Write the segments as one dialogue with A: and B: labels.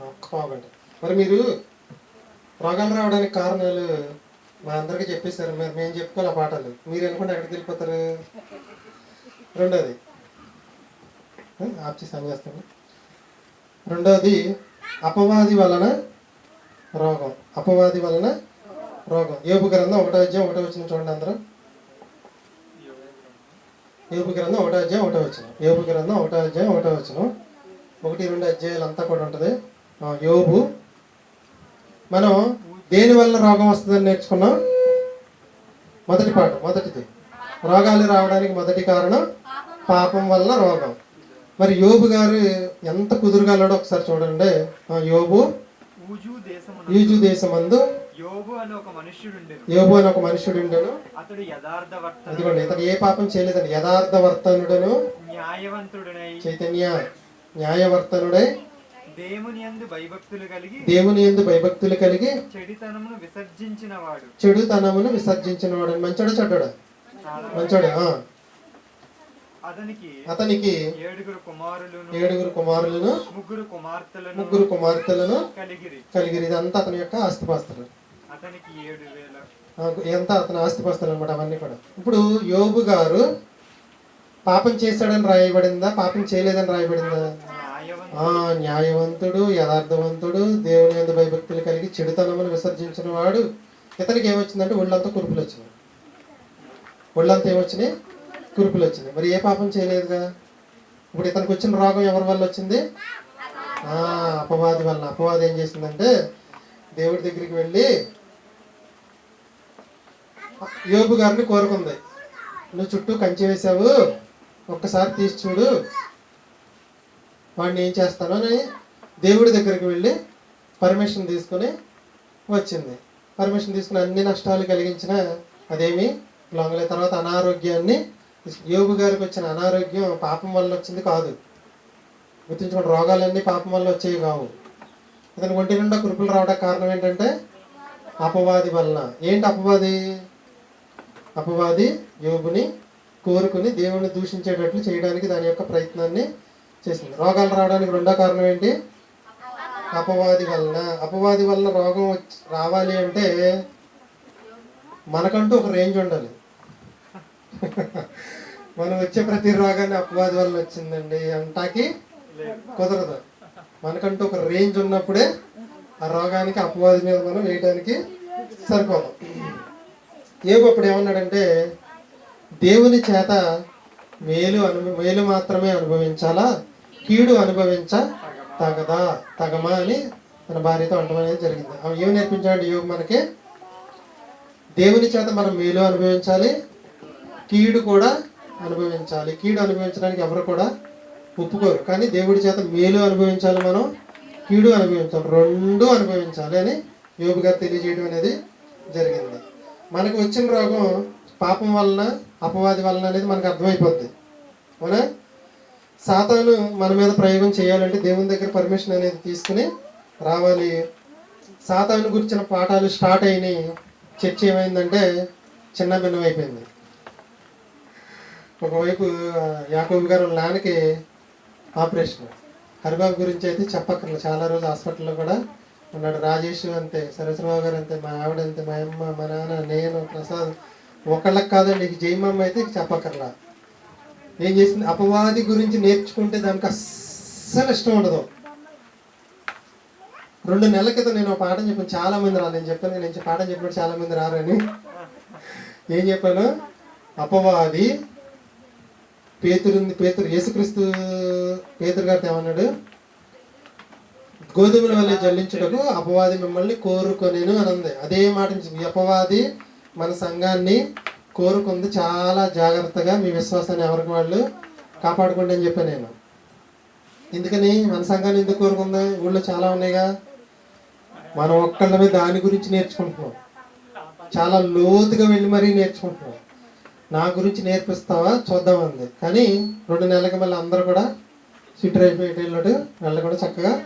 A: ఒక్క పావుగంట మరి మీరు రోగాలు రావడానికి కారణాలు మా అందరికీ చెప్పేశారు. మరి మేము చెప్పుకోవాలి ఆ పాఠాలు. మీరు అనుకుంటే ఎక్కడికి వెళ్ళిపోతారు? రెండోది. ఆప్ చేసి రెండోది అపవాది వలన రోగం. అపవాది వలన రోగం. ఏపు గ్రంథం ఒకటో అధ్యాయం ఒకటో వచ్చిన చూడండి అందరూ. ఏపు గ్రంథం ఒకటో అధ్యాయం ఒకటో వచ్చిన ఏపు గ్రంథం ఒకటో అధ్యాయం ఒకటో వచ్చిన ఒకటి రెండు అధ్యాయాలు అంతా కూడా ఉంటుంది. యోబు. మనం దేని వల్ల రోగం వస్తుందని నేర్చుకున్నాం? మొదటి పాట మొదటిది. రోగాలు రావడానికి మొదటి కారణం పాపం వల్ల రోగం. మరి యోబు గారు ఎంత కుదురుగలడో ఒకసారి చూడండి. యోబు. ఈజు దేశమందు.
B: యోబు అని ఒక
A: మనుషుడు ఉండెను
B: అతడు యథార్థవర్తనుడు
A: ఇతను ఏ పాపం చేయలేదని యథార్థవర్తనుడను
B: న్యాయవంతుడనై
A: చైతన్య న్యాయవర్తనుడై
B: దేవుని యందు భయభక్తులు కలిగి
A: దేవుని ఎందు భయభక్తులు కలిగి
B: చెడితనమును విసర్జించిన వాడు
A: చెడుతనమును విసర్జించిన వాడు మంచోడు చెడ్డాడు? మంచోడు ఆ.
B: అతనికి
A: అతనికి
B: ఏడుగురు కుమారులను
A: ఏడుగురు కుమారులను
B: ముగ్గురు కుమార్తెలను
A: ముగ్గురు కుమార్తెలను
B: కలిగిరి.
A: కలిగిరి. ఇదంతా అతని యొక్క ఆస్తిపాస్తులు.
B: అతనికి ఏడు వేల.
A: ఎంత అతని ఆస్తిపాస్తులు అనమాట అవన్నీ కూడా. ఇప్పుడు యోబు గారు పాపం చేశాడని రాయబడిందా? పాపం చేయలేదని రాయబడిందా?
B: న్యాయవంతుడు
A: ఆ న్యాయవంతుడు యథార్థవంతుడు దేవుని ఎందు భయభక్తులు కలిగి చెడుతనమును విసర్జించిన వాడు. ఇతనికి ఏమొచ్చిందంటే ఒళ్ళంతా కురుపులు వచ్చినాయి. ఒళ్ళంతా ఏమొచ్చినాయి? కురుపులు వచ్చినాయి. మరి ఏ పాపం చేయలేదుగా? ఇప్పుడు ఇతనికి వచ్చిన రోగం ఎవరి వల్ల వచ్చింది? ఆ అపవాది వల్ల అపవాది ఏం చేసిందంటే దేవుడి దగ్గరికి వెళ్ళి యోబు గారిని కోరుకుంది. నువ్వు చుట్టూ కంచె వేసావు ఒక్కసారి తీసి చూడు. వాడిని ఏం చేస్తాను అని దేవుడి దగ్గరికి వెళ్ళి పర్మిషన్ తీసుకొని వచ్చింది. పర్మిషన్ తీసుకుని అన్ని నష్టాలు కలిగించిన అదేమి లొంగలే. తర్వాత అనారోగ్యాన్ని యోగు గారికి వచ్చిన అనారోగ్యం పాపం వల్ల వచ్చింది కాదు. గుర్తుంచుకోండి రోగాలన్నీ పాపం వల్ల వచ్చేవి కావు. ఇతని ఒంటి నిండా కురుపులు రావడానికి కారణం ఏంటంటే అపవాది వలన. ఏంటి అపవాది? అపవాది యోగుని కోరుకుని దేవుణ్ణి దూషించేటట్లు చేయడానికి దాని యొక్క ప్రయత్నాన్ని చేసింది. రోగాలు రావడానికి రెండో కారణం ఏంటి? అపవాది వలన. అపవాది వలన రోగం వచ్చి రావాలి అంటే మనకంటూ ఒక రేంజ్ ఉండాలి. మనం వచ్చే ప్రతి రోగాన్ని అపవాది వలన వచ్చిందండి అంటాకి కుదరదు. మనకంటూ ఒక రేంజ్ ఉన్నప్పుడే ఆ రోగానికి అపవాది మీద మనం వేయడానికి సరిపోదాం. ఏబు అప్పుడు ఏమన్నాడంటే దేవుని చేత మేలు అను మేలు మాత్రమే అనుభవించాలా? కీడు అనుభవించ తగదా తగమా అని తన భార్యతో అంటం అనేది జరిగింది. అవి ఏమి నేర్పించాడు యోగు మనకి? దేవుని చేత మనం మేలు అనుభవించాలి కీడు కూడా అనుభవించాలి. కీడు అనుభవించడానికి ఎవరు కూడా ఒప్పుకోరు. కానీ దేవుడి చేత మేలు అనుభవించాలి మనం కీడు అనుభవించాలి రెండు అనుభవించాలి అని యోబు తెలియజేయడం అనేది జరిగింది. మనకు వచ్చిన రోగం పాపం వలన అపవాది వలన అనేది మనకు అర్థమైపోద్ది. అవునా? సాతాను మన మీద ప్రయోగం చేయాలంటే దేవుని దగ్గర పర్మిషన్ అనేది తీసుకుని రావాలి. సాతాను గురించిన పాఠాలు స్టార్ట్ అయినాయి. చర్చ ఏమైందంటే చిన్న భిన్నం అయిపోయింది. ఒకవైపు ఆ, యాకోబు గారు నాన్నకి ఆపరేషన్. హరిబాబు గురించి అయితే చెప్పక్కర్లేదు. చాలా రోజులు హాస్పిటల్లో కూడా ఉన్నాడు. రాజేష్ అంతే సరస్వరావు గారు అంతే మా ఆవిడ అంతే మా అమ్మ మా నాన్న నేను ప్రసాద్ ఒకళ్ళకి కాదండి ఇక జయమమ్మ అయితే చెప్పకర్లా ఏం చేసింది అపవాది గురించి నేర్చుకుంటే దానికి అస్సలు ఇష్టం ఉండదు. రెండు నెలల క్రితం నేను ఒక పాఠం చెప్పాను చాలా మంది రాలేదు నేను చెప్పాను నేను పాఠం చెప్పినట్టు చాలా మంది రారని ఏం చెప్పాను? అపవాది పేతురుంది పేతురు యేసుక్రీస్తు పేతురు గారితో ఏమన్నాడు? గోధుమల వల్ల జల్లించుటకు అపవాది మిమ్మల్ని కోరుకొనేను అని ఉంది అదే మాట నుంచి అపవాది మన సంఘాన్ని కోరుకుంది చాలా జాగ్రత్తగా మీ విశ్వాసాన్ని ఎవరికి వాళ్ళు కాపాడుకోండి అని చెప్పాను నేను. ఎందుకని? మన సంఘాన్ని ఎందుకు కోరుకుంది? ఊళ్ళో చాలా ఉన్నాయిగా. మనం ఒక్కళ్ళమే దాని గురించి నేర్చుకుంటున్నాం. చాలా లోతుగా వెళ్ళి మరీ నేర్చుకుంటున్నాం. నా గురించి నేర్పిస్తావా? చూద్దాం అంది. కానీ రెండు నెలలకి మళ్ళీ అందరూ కూడా స్వీటర్ అయిపోయి వెళ్ళినట్టు వెళ్ళకుండా చక్కగా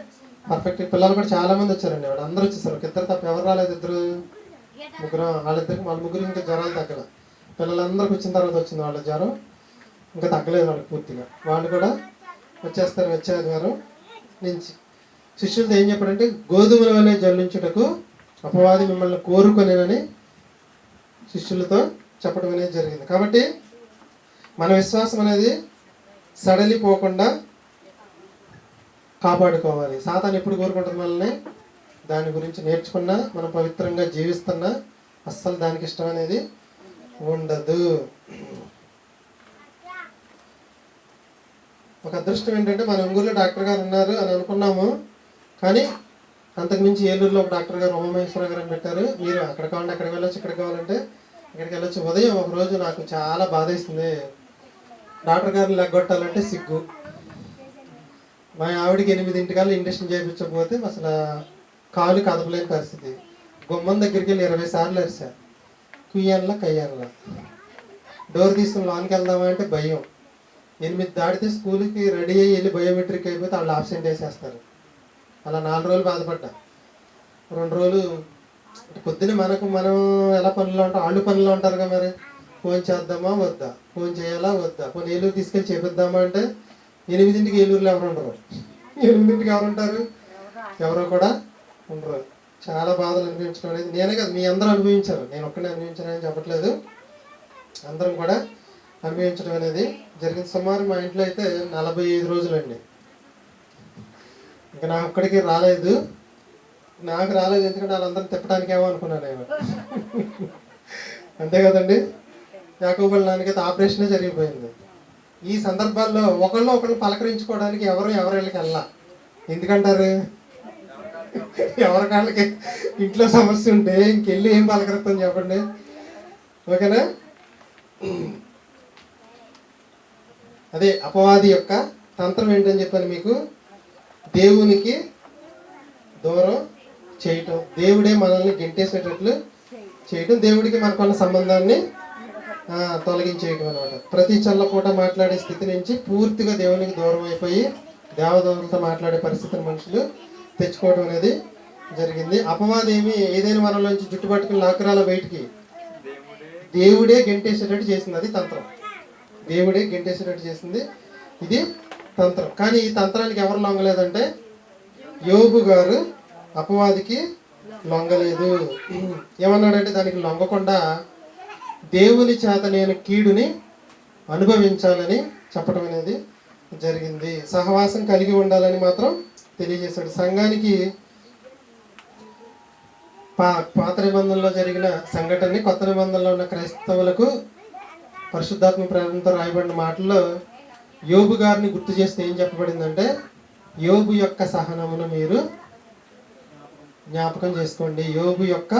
A: పర్ఫెక్ట్ పిల్లలు కూడా చాలా మంది వచ్చారండి. వాడు అందరూ వచ్చేసారు. ఒక ఇద్దరు తప్ప ఎవరు రాలేదు ఇద్దరు. ముగ్గురు వాళ్ళిద్దరికి వాళ్ళ ముగ్గురు ఇంకా జ్వరాలు తగ్గల. పిల్లలందరికి వచ్చిన తర్వాత వచ్చింది వాళ్ళ జ్వరం. ఇంకా తగ్గలేదు వాళ్ళకి పూర్తిగా. వాళ్ళు కూడా వచ్చేస్తారు వచ్చే ఆదివారం నుంచి. శిష్యులతో ఏం చెప్పాడంటే గోధుమలు అనే జల్లించుటకు అపవాది మిమ్మల్ని కోరుకొనేనని శిష్యులతో చెప్పడం అనేది జరిగింది. కాబట్టి మన విశ్వాసం అనేది సడలిపోకుండా కాపాడుకోవాలి. సాతాన్ని ఎప్పుడు కోరుకుంటుంది మనల్ని? దాని గురించి నేర్చుకున్నా మనం పవిత్రంగా జీవిస్తున్నా అస్సలు దానికి ఇష్టం అనేది ఉండదు. ఒక అదృష్టం ఏంటంటే మన ఒంగూరులో డాక్టర్ గారు ఉన్నారు అని అనుకున్నాము. కానీ అంతకుమించి ఏలూరులో ఒక డాక్టర్ గారు ఉమామహేశ్వర గారు అని పెట్టారు. మీరు అక్కడ కావాలంటే అక్కడికి వెళ్ళొచ్చు ఇక్కడ కావాలంటే ఇక్కడికి వెళ్ళొచ్చు. ఉదయం ఒక రోజు నాకు చాలా బాధ ఇస్తుంది డాక్టర్ గారిని లెగ్గొట్టాలంటే సిగ్గు. మా ఆవిడకి ఎనిమిదింటికల్లా ఇండక్షన్ చేయించకపోతే అసలు కాలు కదపలేని పరిస్థితి. గుమ్మం దగ్గరికి వెళ్ళి ఇరవై సార్లు అరిసా కుయ్యాల కయ్యాల డోర్ తీసుకుని లోనికి వెళ్దామా అంటే భయం. ఎనిమిది దాటితే స్కూల్కి రెడీ అయ్యి వెళ్ళి బయోమెట్రిక్ అయిపోతే వాళ్ళు ఆబ్సెంట్ వేసేస్తారు. అలా నాలుగు రోజులు బాధపడ్డా. రెండు రోజులు పొద్దున్న మనకు మనం ఎలా పనుల్లో ఉంటాం? వాళ్ళు పనుల్లో ఉంటారుగా మరి. ఫోన్ చేద్దామా? వద్దా? ఫోన్ చేయాలా? వద్దా? ఫోన్ ఏలూరు తీసుకెళ్ళి చేపిద్దామా అంటే ఎనిమిదింటికి ఏలూరులో ఎవరు ఉండరు. ఎనిమిదింటికి ఎవరు ఉంటారు? ఎవరో కూడా ఉండరు చాలా బాధలు అనుభవించడం అనేది నేనే కదా మీ అందరూ అనుభవించారు. నేను ఒక్కనే అనుభవించానని చెప్పట్లేదు. అందరం కూడా అనుభవించడం అనేది జరిగింది. సుమారు మా ఇంట్లో అయితే నలభై ఐదు రోజులండి. ఇంకా నాకు ఒక్కడికి రాలేదు. నాకు రాలేదు ఎందుకంటే వాళ్ళందరం తిప్పడానికి ఏమో అనుకున్నాను నేను. అంతే కదండి. యాకోబుల్ నాన్నకైతే ఆపరేషనే జరిగిపోయింది. ఈ సందర్భాల్లో ఒకళ్ళు ఒకళ్ళు పలకరించుకోవడానికి ఎవరు ఎవరి వెళ్ళా ఎందుకంటారు? ఎవరికాళ్ళకి ఇంట్లో సమస్య ఉంటే ఇంకెళ్ళి ఏం పలకరిస్తాం చెప్పండి. ఓకేనా? అదే అపవాది యొక్క తంత్రం ఏంటని చెప్పాను మీకు? దేవునికి దూరం చేయటం. దేవుడే మనల్ని గెంటేసేటట్లు చేయటం. దేవుడికి మనకున్న సంబంధాన్ని తొలగించేయటం అనమాట ప్రతి చల్లపూట మాట్లాడే స్థితి నుంచి పూర్తిగా దేవునికి దూరం అయిపోయి దేవదూతలతో మాట్లాడే పరిస్థితిని మనుషులు తెచ్చుకోవడం అనేది జరిగింది. అపవాది ఏమి ఏదైనా మనలోంచి జుట్టు పట్టుకుని లాక్కరాల బయటికి
B: దేవుడే
A: దేవుడే గెంటేసేటట్టు చేసింది. అది తంత్రం. దేవుడే గెంటేసేటట్టు చేసింది. ఇది తంత్రం. కానీ ఈ తంత్రానికి ఎవరు లొంగలేదంటే యోగు గారు అపవాదికి లొంగలేదు. ఏమన్నాడంటే దానికి లొంగకుండా దేవుని చేత నేను కీడుని అనుభవించాలని చెప్పడం అనేది జరిగింది. సహవాసం కలిగి ఉండాలని మాత్రం తెలియజేశాడు. సంఘానికి పా పాత నిబంధనలో జరిగిన సంఘటనని కొత్త నిబంధనలో ఉన్న క్రైస్తవులకు పరిశుద్ధాత్మ ప్రేరణతో రాయబడిన మాటల్లో యోబు గారిని గుర్తు చేస్తే ఏం చెప్పబడిందంటే యోబు యొక్క సహనమును మీరు జ్ఞాపకం చేసుకోండి. యోబు యొక్క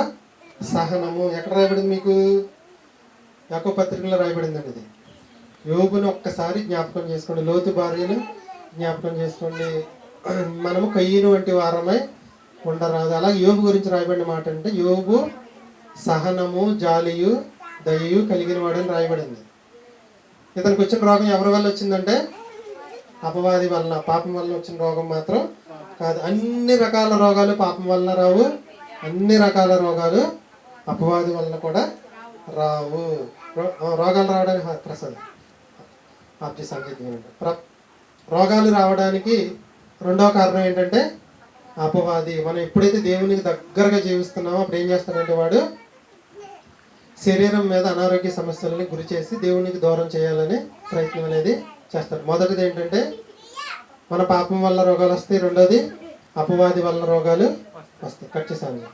A: సహనము ఎక్కడ రాయబడింది మీకు? యాకో పత్రికలో రాయబడిందండి ఇది. యోగును ఒక్కసారి జ్ఞాపకం చేసుకోండి. లోతు భార్యను జ్ఞాపకం చేసుకోండి. మనము కయ్యను వంటి వారమై ఉండరాదు. అలాగే యోగు గురించి రాయబడిన మాట అంటే యోగు సహనము జాలియు దయయు కలిగిన వాడని రాయబడింది. ఇతనికి వచ్చిన రోగం ఎవరి వల్ల వచ్చిందంటే అపవాది వలన పాపం వల్ల వచ్చిన రోగం మాత్రం కాదు. అన్ని రకాల రోగాలు పాపం వలన రావు. అన్ని రకాల రోగాలు అపవాది వలన కూడా రావు. రో- రోగాలు రావడానికి ప్రసాద్. ఆప్తి సాంకేతికం ప్ర- రోగాలు రావడానికి రెండవ కారణం ఏంటంటే అపవాది. మనం ఎప్పుడైతే దేవునికి దగ్గరగా జీవిస్తున్నామో అప్పుడు ఏం చేస్తాడంటే వాడు శరీరం మీద అనారోగ్య సమస్యలని గురి చేసి దేవునికి దూరం చేయాలని ప్రయత్నం అనేది చేస్తారు. మొదటిది ఏంటంటే మన పాపం వల్ల రోగాలు వస్తాయి. రెండోది అపవాది వల్ల రోగాలు వస్తాయి. ఖచ్చితంగా